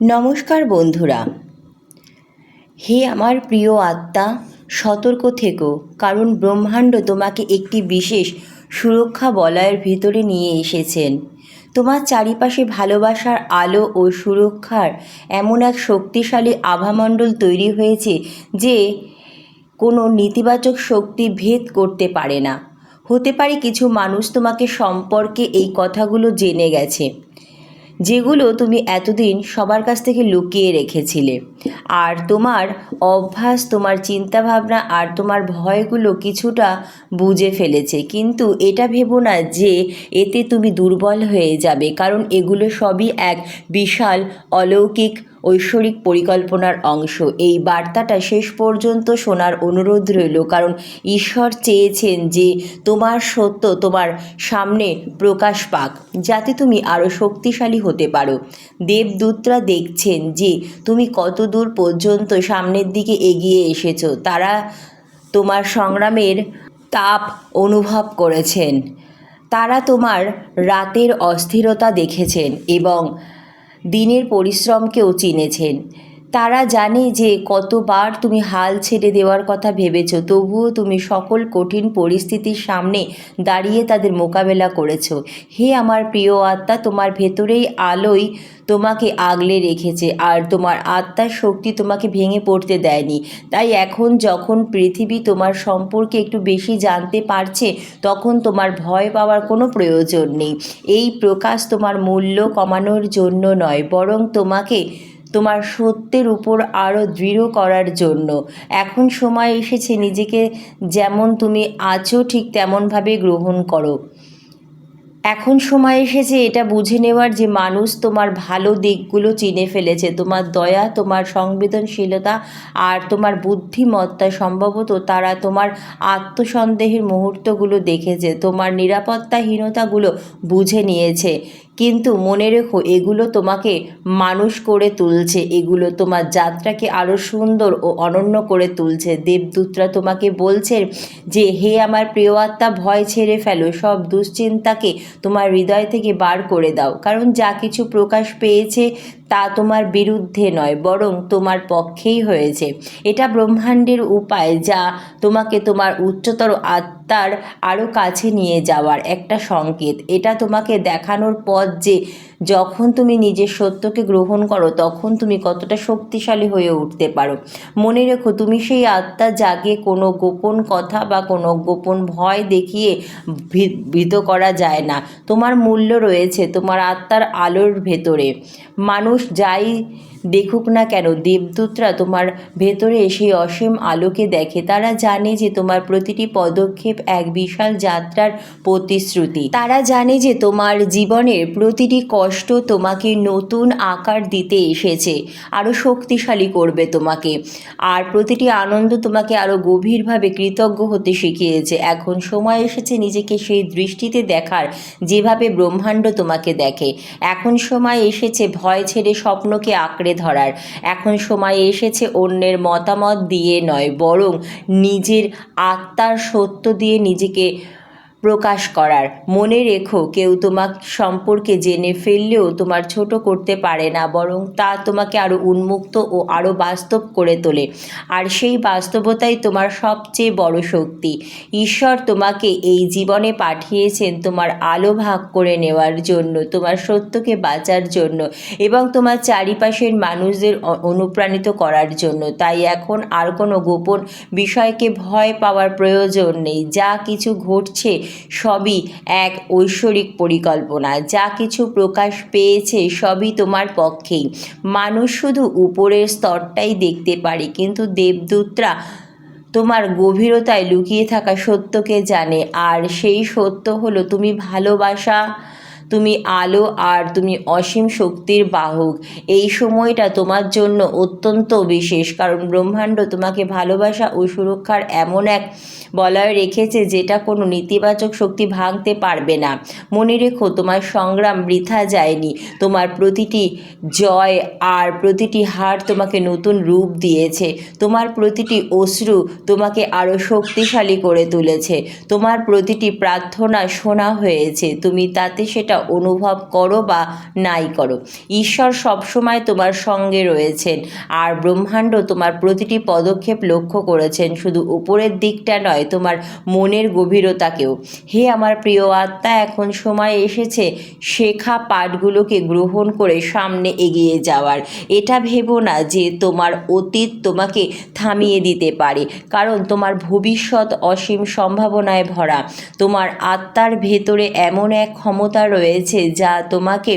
নমস্কার বন্ধুরা। হে আমার প্রিয় আত্মা, সতর্ক থেকো, কারণ ব্রহ্মাণ্ড তোমাকে একটি বিশেষ সুরক্ষা বলয়ের ভিতরে নিয়ে এসেছেন। তোমার চারিপাশে ভালোবাসার আলো ও সুরক্ষার এমন এক শক্তিশালী আভামণ্ডল তৈরি হয়েছে যে কোনো নেতিবাচক শক্তি ভেদ করতে পারে না। হতে পারে কিছু মানুষ তোমাকে সম্পর্কে এই কথাগুলো জেনে গেছে। যেগুলো তুমি এতদিন সবার কাছ থেকে লুকিয়ে রেখেছিলে। আর তোমার অভ্যাস, তোমার চিন্তাভাবনা আর তোমার ভয়গুলো কিছুটা বুঝে ফেলেছে। কিন্তু এটা ভেবো না যে এতে তুমি দুর্বল হয়ে যাবে, কারণ এগুলো সবই এক বিশাল অলৌকিক ঐশ্বরিক পরিকল্পনার অংশ। এই বার্তাটা শেষ পর্যন্ত শোনার অনুরোধ রইল, কারণ ঈশ্বর চেয়েছেন যে তোমার সত্য তোমার সামনে প্রকাশ পাক, যাতে তুমি আরও শক্তিশালী হতে পারো। দেবদূতরা দেখছেন যে তুমি কত দূর পর্যন্ত সামনের দিকে এগিয়ে এসেছ। তারা তোমার সংগ্রামের তাপ অনুভব করেছেন। তারা তোমার রাতের অস্থিরতা দেখেছেন এবং দিনের পরিশ্রমকেও চিনেছেন। তারা জানে যে কতবার তুমি হাল ছেড়ে দেওয়ার কথা ভেবেছ, তবুও তুমি সকল কঠিন পরিস্থিতির সামনে দাঁড়িয়ে তাদের মোকাবেলা করেছ। হে আমার প্রিয় আত্মা, তোমার ভেতরেই আলোই তোমাকে আগলে রেখেছে, আর তোমার আত্মার শক্তি তোমাকে ভেঙে পড়তে দেয়নি। তাই এখন যখন পৃথিবী তোমার সম্পর্কে একটু বেশি জানতে পারছে, তখন তোমার ভয় পাওয়ার কোনো প্রয়োজন নেই। এই প্রকাশ তোমার মূল্য কমানোর জন্য নয়, বরং তোমাকে তোমার সত্যের উপর আরও দৃঢ় করার জন্য। এখন সময় এসেছে নিজেকে যেমন তুমি আছো ঠিক তেমনভাবে গ্রহণ করো। এখন সময় এসেছে এটা বুঝে নেওয়ার যে মানুষ তোমার ভালো দিকগুলো চিনে ফেলেছে। তোমার দয়া, তোমার সংবেদনশীলতা আর তোমার বুদ্ধিমত্তা সম্ভবত তারা তোমার আত্মসন্দেহের মুহূর্তগুলো দেখেছে। তোমার নিরাপত্তাহীনতাগুলো বুঝে নিয়েছে। কিন্তু মনে রেখো, এগুলো তোমাকে মানুষ করে তুলছে, এগুলো তোমার যাত্রাকে আরও সুন্দর ও অনন্য করে তুলছে। দেবদূতরা তোমাকে বলছেন যে, হে আমার প্রিয় আত্মা, ভয় ছেড়ে ফেলো, সব দুশ্চিন্তাকে তোমার হৃদয় থেকে বার করে দাও। কারণ যা কিছু প্রকাশ পেয়েছে তা তোমার বিরুদ্ধে নয়, বরং তোমার পক্ষেই হয়েছে। এটা ব্রহ্মাণ্ডের উপায় যা তোমাকে তোমার উচ্চতর আত্মার আরও কাছে নিয়ে যাওয়ার একটা সংকেত। এটা তোমাকে দেখানোর পথ যে যখন তুমি নিজের সত্যকে গ্রহণ করো, তখন তুমি কতটা শক্তিশালী হয়ে উঠতে পারো। মনে রেখো, তুমি সেই আত্মা যাকে কোনো গোপন কথা বা কোনো গোপন ভয় দেখিয়ে ভীত করা যায় না। তোমার মূল্য রয়েছে তোমার আত্মার আলোর ভেতরে। মানুষ पुरुष जाई। দেখুক না কেন, দেবদূতরা তোমার ভেতরে সেই অসীম আলোকে দেখে, তারা জানে যে তোমার প্রতিটি পদক্ষেপ এক বিশাল যাত্রার প্রতিশ্রুতি। তারা জানে যে তোমার জীবনের প্রতিটি কষ্ট তোমাকে নতুন আকার দিতে এসেছে আরও শক্তিশালী করবে তোমাকে। আর প্রতিটি আনন্দ তোমাকে আরও গভীরভাবে কৃতজ্ঞ হতে শিখিয়েছে। এখন সময় এসেছে নিজেকে সেই দৃষ্টিতে দেখার, যেভাবে ব্রহ্মাণ্ড তোমাকে দেখে। এখন সময় এসেছে ভয় ছেড়ে স্বপ্নকে আঁকড়ে ধরার। এখন সময় এসেছে অন্যের মতামত দিয়ে নয় বরং নিজের আত্মার সত্য দিয়ে নিজেকে প্রকাশ করার। মনে রেখো, কেউ তোমার সম্পর্কে জেনে ফেললেও তোমার ছোট করতে পারে না, বরং তা তোমাকে আরও উন্মুক্ত ও আরও বাস্তব করে তোলে। আর সেই বাস্তবতাই তোমার সবচেয়ে বড় শক্তি। ঈশ্বর তোমাকে এই জীবনে পাঠিয়েছেন তোমার আলো ভাগ করে নেওয়ার জন্য, তোমার সত্যকে বাঁচার জন্য এবং তোমার চারিপাশের মানুষদের অনুপ্রাণিত করার জন্য। তাই এখন আর কোনো গোপন বিষয়কে ভয় পাওয়ার প্রয়োজন নেই। যা কিছু ঘটছে সবই এক ঐশ্বরিক পরিকল্পনা। যা কিছু প্রকাশ পেয়েছে সবই তোমার পক্ষেই। মানুষ শুধু উপরের স্তরটাই দেখতে পারে, কিন্তু দেবদূতরা তোমার গভীরতায় লুকিয়ে থাকা সত্যকে জানে। আর সেই সত্য হলো তুমি ভালোবাসা তুমি আলো আর তুমি অসীম শক্তির বাহক। এই সময়টা তোমার জন্য অত্যন্ত বিশেষ, কারণ ব্রহ্মাণ্ড তোমাকে ভালোবাসা ও সুরক্ষার এমন এক বলয় রেখেছে যেটা কোনো নেতিবাচক শক্তি ভাঙতে পারবে না। মনে রেখো, তোমার সংগ্রাম বৃথা যায়নি। তোমার প্রতিটি জয় আর প্রতিটি হার তোমাকে নতুন রূপ দিয়েছে। তোমার প্রতিটি অশ্রু তোমাকে আরও শক্তিশালী করে তুলেছে। তোমার প্রতিটি প্রার্থনা শোনা হয়েছে। তুমি তাতে সেটা অনুভব করো বা নাই করো। ঈশ্বর সবসময় তোমার সঙ্গে রয়েছেন। আর ব্রহ্মাণ্ড তোমার প্রতিটি পদক্ষেপ লক্ষ্য করেছেন। শুধু উপরের দিকটা নয়, তোমার মনের গভীরতাকেও। হে আমার প্রিয় আত্মা, এখন সময় এসেছে শেখা পাঠগুলোকে গ্রহণ করে সামনে এগিয়ে যাওয়ার। এটা ভেবো না যে তোমার অতীত তোমাকে থামিয়ে দিতে পারে। কারণ তোমার ভবিষ্যৎ অসীম সম্ভাবনায় ভরা। তোমার আত্মার ভেতরে এমন এক ক্ষমতা রয়েছে যা তোমাকে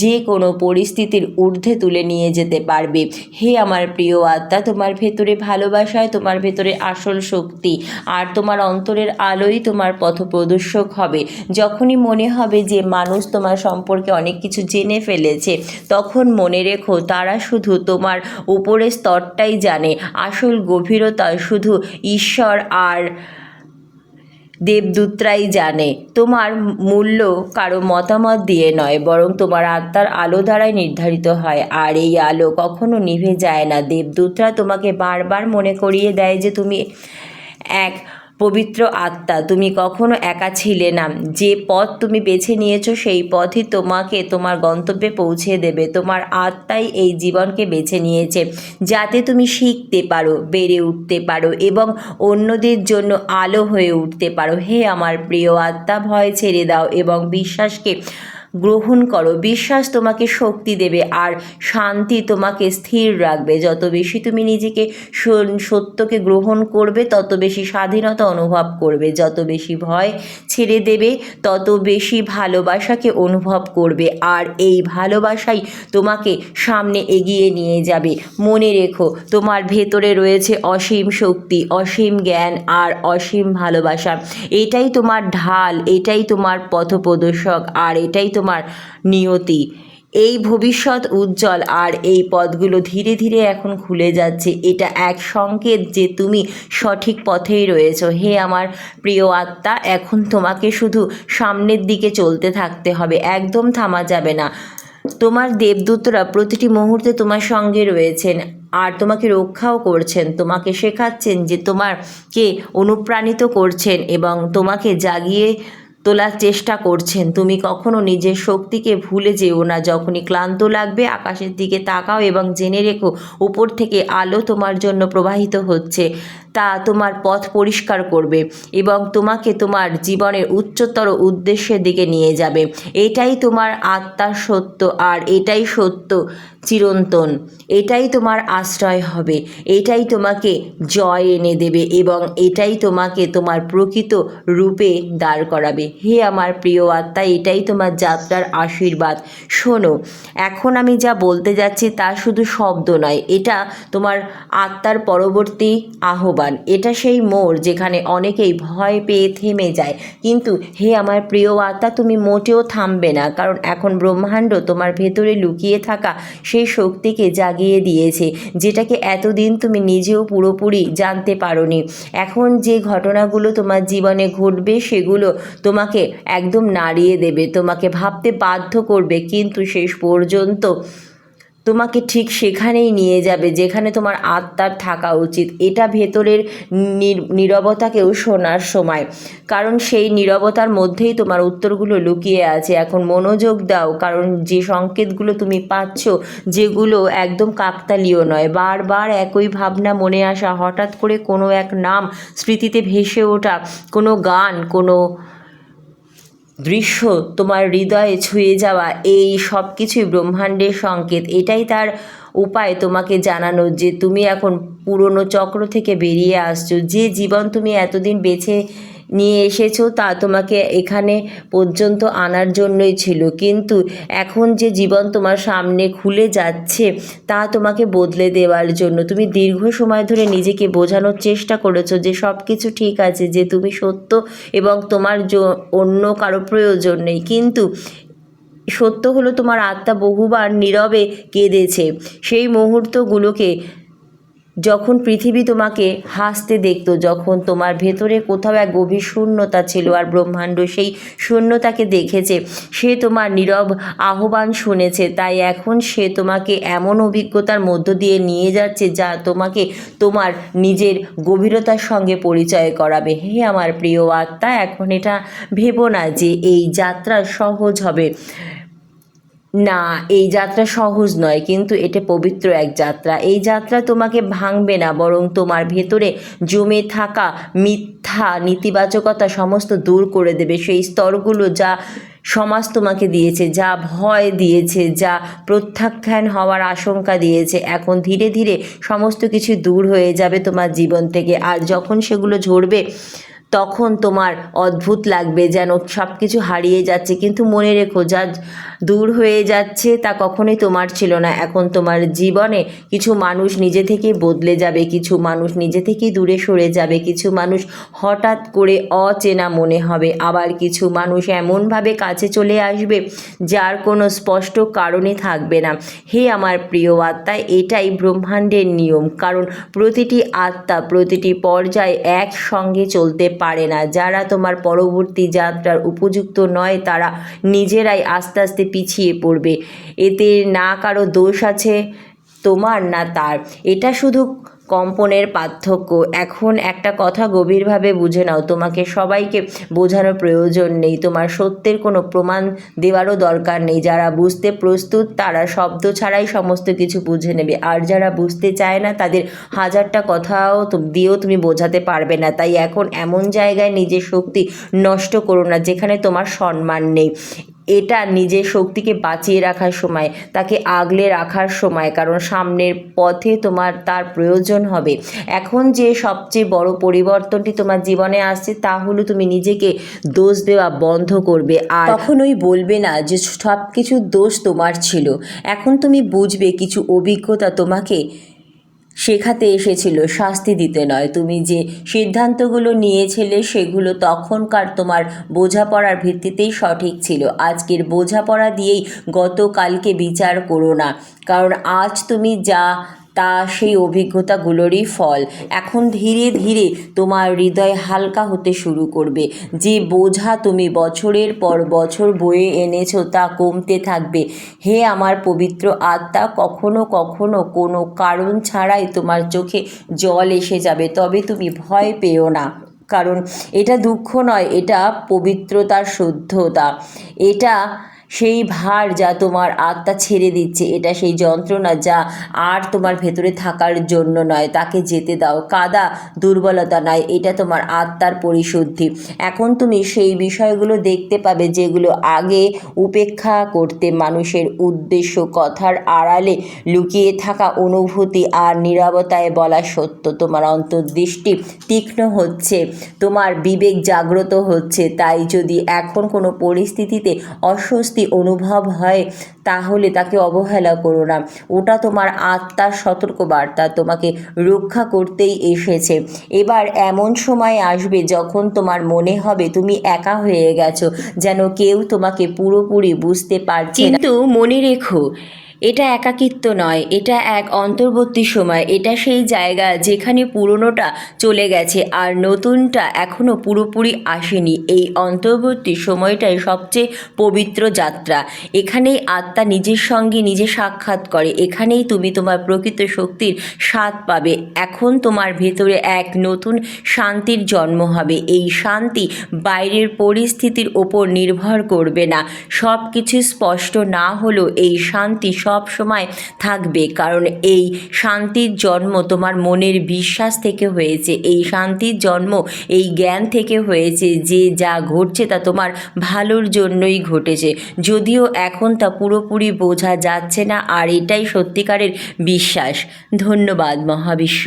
যে কোনো পরিস্থিতির ঊর্ধ্বে তুলে নিয়ে যেতে পারবে। হে আমার প্রিয় আত্মা, তোমার ভেতরে ভালোবাসায় তোমার ভেতরে আসল শক্তি, আর তোমার অন্তরের আলোই তোমার পথপ্রদর্শক হবে। যখনই মনে হবে যে মানুষ তোমার সম্পর্কে অনেক কিছু জেনে ফেলেছে, তখন মনে রেখো তারা শুধু তোমার উপরের স্তরটাই জানে। আসল গভীরতা শুধু ঈশ্বর আর দেবদূতরাই জানে। তোমার মূল্য কারও মতামত দিয়ে নয়, বরং তোমার আত্মার আলো দ্বারাই নির্ধারিত হয়। আর এই আলো কখনো নিভে যায় না। দেবদূতরা তোমাকে বারবার মনে করিয়ে দেয় যে তুমি এক পবিত্র আত্মা, তুমি কখনো একা ছিলে না। যে পথ তুমি বেছে নিয়েছো, সেই পথই তোমাকে, তোমার গন্তব্যে পৌঁছে দেবে। তোমার আত্মাই এই জীবনকে বেছে নিয়েছে, যাতে তুমি শিখতে পারো, বেড়ে উঠতে পারো এবং অন্যদের জন্য আলো হয়ে উঠতে পারো। হে আমার প্রিয় আত্মা, ভয় ছেড়ে দাও এবং বিশ্বাসকে গ্রহণ করো। বিশ্বাস তোমাকে শক্তি দেবে আর শান্তি তোমাকে স্থির রাখবে। যত বেশি তুমি নিজেকে সত্যকে গ্রহণ করবে, তত বেশি স্বাধীনতা অনুভব করবে। যত বেশি ভয় ছেড়ে দেবে, তত বেশি ভালোবাসাকে অনুভব করবে। আর এই ভালোবাসাই তোমাকে সামনে এগিয়ে নিয়ে যাবে। মনে রেখো, তোমার ভেতরে রয়েছে অসীম শক্তি, অসীম জ্ঞান আর অসীম ভালোবাসা। এটাই তোমার ঢাল, এটাই তোমার পথপ্রদর্শক আর এটাই তোমার নিয়তি। এই ভবিষ্যৎ উজ্জ্বল আর এই পথগুলো ধীরে ধীরে এখন খুলে যাচ্ছে। এটা এক সংকেত যে তুমি সঠিক পথেই রয়েছো। হে আমার প্রিয় আত্মা, এখন তোমাকে শুধু সামনের দিকে চলতে থাকতে হবে। একদম থামা যাবে না। তোমার দেবদূতরা প্রতিটি মুহূর্তে তোমার সঙ্গে রয়েছেন আর তোমাকে রক্ষাও করছেন। তোমাকে শেখাচ্ছেন যে তোমারকে অনুপ্রাণিত করছেন এবং তোমাকে জাগিয়ে তোলার চেষ্টা করছেন। তুমি কখনো নিজের শক্তিকে ভুলে যেও না। যখনই ক্লান্ত লাগবে, আকাশের দিকে তাকাও এবং জেনে রেখো, উপর থেকে আলো তোমার জন্য প্রবাহিত হচ্ছে। তা তোমার পথ পরিষ্কার করবে এবং তোমাকে তোমার জীবনের উচ্চতর উদ্দেশ্যের দিকে নিয়ে যাবে। এটাই তোমার আত্মার সত্য আর এটাই সত্য চিরন্তন। এটাই তোমার আশ্রয় হবে। এটাই তোমাকে জয় এনে দেবে এবং এটাই তোমাকে তোমার প্রকৃত রূপে দাঁড় করাবে। হে আমার প্রিয় আত্মা, এটাই তোমার যাত্রার আশীর্বাদ। শোনো, এখন আমি যা বলতে যাচ্ছি তা শুধু শব্দ নয়, এটা তোমার আত্মার পরবর্তী আহ্বান। এটা সেই মোড় যেখানে অনেকেই ভয় পেয়ে থেমে যায়। কিন্তু হে আমার প্রিয় আত্মা, তুমি মোটেও থামবে না, কারণ এখন ব্রহ্মাণ্ড তোমার ভেতরে লুকিয়ে থাকা সেই শক্তিকে জাগিয়ে দিয়েছে, যেটাকে এতদিন তুমি নিজেও পুরোপুরি জানতে পারোনি। এখন যে ঘটনাগুলো তোমার জীবনে ঘটবে, সেগুলো তোমাকে একদম নাড়িয়ে দেবে, তোমাকে ভাবতে বাধ্য করবে, কিন্তু শেষ পর্যন্ত তোমাকে ঠিক সেখানেই নিয়ে যাবে, যেখানে তোমার আত্মার থাকা উচিত। এটা ভেতরের নীর- নীরবতাকেও শোনার সময়। কারণ সেই নীরবতার মধ্যেই তোমার উত্তরগুলো লুকিয়ে আছে। এখন মনোযোগ দাও, কারণ যে সংকেতগুলো তুমি পাচ্ছ, যেগুলো একদম কাকতালীয় নয়। বারবার একই ভাবনা মনে আসা, হঠাৎ করে কোনো এক নাম স্মৃতিতে ভেসে ওঠা, কোনো গান, কোনো দৃশ্য তোমার হৃদয়ে ছুঁয়ে যাওয়া এই সব কিছুই ব্রহ্মাণ্ডের সংকেত। এটাই তার উপায় তোমাকে জানানো যে তুমি এখন পুরনো চক্র থেকে বেরিয়ে আসছো। যে জীবন তুমি এতদিন বেছে নিয়ে এসেছ তা তোমাকে এখানে পর্যন্ত আনার জন্যই ছিল। কিন্তু এখন যে জীবন তোমার সামনে খুলে যাচ্ছে, তা তোমাকে বদলে দেওয়ার জন্য। তুমি দীর্ঘ সময় ধরে নিজেকে বোঝানোর চেষ্টা করেছ যে সব কিছু ঠিক আছে, যে তুমি সত্য এবং তোমার অন্য কারও প্রয়োজন নেই। কিন্তু সত্য হলো তোমার আত্মা বহুবার নীরবে কেঁদেছে। সেই মুহূর্তগুলোকে যখন পৃথিবী তোমাকে হাসতে দেখতো, যখন তোমার ভেতরে কোথাও এক গভীর শূন্যতা ছিল আর ব্রহ্মাণ্ড সেই শূন্যতাকে দেখেছে, সে তোমার নীরব আহ্বান শুনেছে। তাই এখন সে তোমাকে এমন অভিজ্ঞতার মধ্য দিয়ে নিয়ে যাচ্ছে যা তোমাকে তোমার নিজের গভীরতার সঙ্গে পরিচয় করাবে। হে আমার প্রিয় আত্মা, এখন এটা ভেবো না যে এই যাত্রা সহজ হবে। না, এই যাত্রা সহজ নয়, কিন্তু এটা পবিত্র এক যাত্রা। এই যাত্রা তোমাকে ভাঙবে না, বরং তোমার ভেতরে জমে থাকা মিথ্যা, নেতিবাচকতা সমস্ত দূর করে দেবে। সেই স্তরগুলো যা সমাজ তোমাকে দিয়েছে, যা ভয় দিয়েছে, যা প্রত্যাখ্যান হওয়ার আশঙ্কা দিয়েছে, এখন ধীরে ধীরে সমস্ত কিছু দূর হয়ে যাবে তোমার জীবন থেকে। আর যখন সেগুলো ঝরবে তখন তোমার অদ্ভুত লাগবে যেন সব কিছু হারিয়ে যাচ্ছে। কিন্তু মনে রেখো, যা দূর হয়ে যাচ্ছে তা কখনোই তোমার ছিল না। এখন তোমার জীবনে কিছু মানুষ নিজে থেকেই বদলে যাবে, কিছু মানুষ নিজে থেকেই দূরে সরে যাবে, কিছু মানুষ হঠাৎ করে অচেনা মনে হবে। আবার কিছু মানুষ এমনভাবে কাছে চলে আসবে যার কোনো স্পষ্ট কারণে থাকবে না। হে আমার প্রিয় আত্মা, এটাই ব্রহ্মাণ্ডের নিয়ম। কারণ প্রতিটি আত্মা প্রতিটি পর্যায়ে একসঙ্গে চলতে পারে না। যারা তোমার পরবর্তী যাত্রার উপযুক্ত নয়, তারা নিজেরাই আস্তে আস্তে পিছিয়ে পড়বে। এতে না কারও দোষ আছে তোমার না তার। এটা শুধু কম্পনের পার্থক্য। এখন একটা কথা গভীরভাবে বুঝে নাও। তোমাকে সবাইকে বোঝানোর প্রয়োজন নেই। তোমার সত্যের কোনো প্রমাণ দেওয়ারও দরকার নেই। যারা বুঝতে প্রস্তুত, তারা শব্দ ছাড়াই সমস্ত কিছু বুঝে নেবে। আর যারা বুঝতে চায় না, তাদের হাজারটা কথাও দিয়েও তুমি বোঝাতে পারবে না। তাই এখন এমন জায়গায় নিজের শক্তি নষ্ট করো না, যেখানে তোমার সম্মান নেই। এটা নিজের শক্তিকে বাঁচিয়ে রাখার সময়, তাকে আগলে রাখার সময়, কারণ সামনের পথে তোমার তার প্রয়োজন হবে। এখন যে সবচেয়ে বড় পরিবর্তনটি তোমার জীবনে আসছে, তা হলো তুমি নিজেকে দোষ দেওয়া বন্ধ করবে। আর কখনোই বলবে না যে সব কিছু দোষ তোমার ছিল। এখন তুমি বুঝবে কিছু অভিজ্ঞতা তোমাকে শেখাতে এসেছিল, শাস্তি দিতে নয়। তুমি যে সিদ্ধান্তগুলো নিয়েছিলে সেগুলো তখনকার তোমার বোঝাপড়ার ভিত্তিতেই সঠিক ছিল। আজকের বোঝাপড়া দিয়েই গতকালকে বিচার করো না। কারণ আজ তুমি যা তা সেই অভিজ্ঞতাগুলোরই ফল। এখন ধীরে ধীরে তোমার হৃদয় হালকা হতে শুরু করবে। যে বোঝা তুমি বছরের পর বছর বয়ে এনেছো তা কমতে থাকবে। হে আমার পবিত্র আত্মা, কখনো কখনো কোনো কারণ ছাড়াই তোমার চোখে জল এসে যাবে, তবে তুমি ভয় পেও না। কারণ এটা দুঃখ নয়, এটা পবিত্রতার শুদ্ধতা। এটা সেই ভার যা তোমার আত্মা ছেড়ে দিচ্ছে, এটা সেই যন্ত্রণা যা আর তোমার ভেতরে থাকার জন্য নয়, তাকে যেতে দাও। কাদা, দুর্বলতা নয় এটা তোমার আত্মার পরিশুদ্ধি। এখন তুমি সেই বিষয়গুলো দেখতে পাবে যেগুলো আগে উপেক্ষা করতে মানুষের উদ্দেশ্য, কথার আড়ালে লুকিয়ে থাকা অনুভূতি আর নীরবতায় বলা সত্য। তোমার অন্তর্দৃষ্টি তীক্ষ্ণ হচ্ছে, তোমার বিবেক জাগ্রত হচ্ছে, তাই যদি এখন কোনো পরিস্থিতিতে অস্বস্তি অনুভব হয়, তাহলে তাকে অবহেলা করো না ওটা তোমার আত্মার সতর্ক বার্তা তোমাকে রক্ষা করতেই এসেছে এবার এমন সময় আসবে যখন তোমার মনে হবে তুমি একা হয়ে গেছো, যেন কেউ তোমাকে পুরোপুরি বুঝতে পারছে। কিন্তু মনে রেখো এটা একাকিত্ব নয়, এটা এক অন্তর্বর্তী সময়, এটা সেই জায়গা যেখানে পুরনোটা চলে গেছে আর নতুনটা এখনও পুরোপুরি আসেনি। এই অন্তর্বর্তী সময়টাই সবচেয়ে পবিত্র যাত্রা। এখানেই আত্মা নিজের সঙ্গে নিজে সাক্ষাৎ করে, এখানেই তুমি তোমার প্রকৃত শক্তির স্বাদ পাবে। এখন তোমার ভেতরে এক নতুন শান্তির জন্ম হবে। এই শান্তি বাইরের পরিস্থিতির ওপর নির্ভর করবে না। সব কিছু স্পষ্ট না হলেও এই শান্তি সব সময় থাকবে। কারণ এই শান্তির জন্ম তোমার মনের বিশ্বাস থেকে হয়েছে। এই শান্তির জন্ম, এই জ্ঞান থেকে হয়েছে যে যা ঘটছে তা তোমার ভালোর জন্যই ঘটেছে। যদিও এখন তা পুরোপুরি বোঝা যাচ্ছে না, আর এটাই সত্যিকারের বিশ্বাস। ধন্যবাদ মহাবিশ্ব।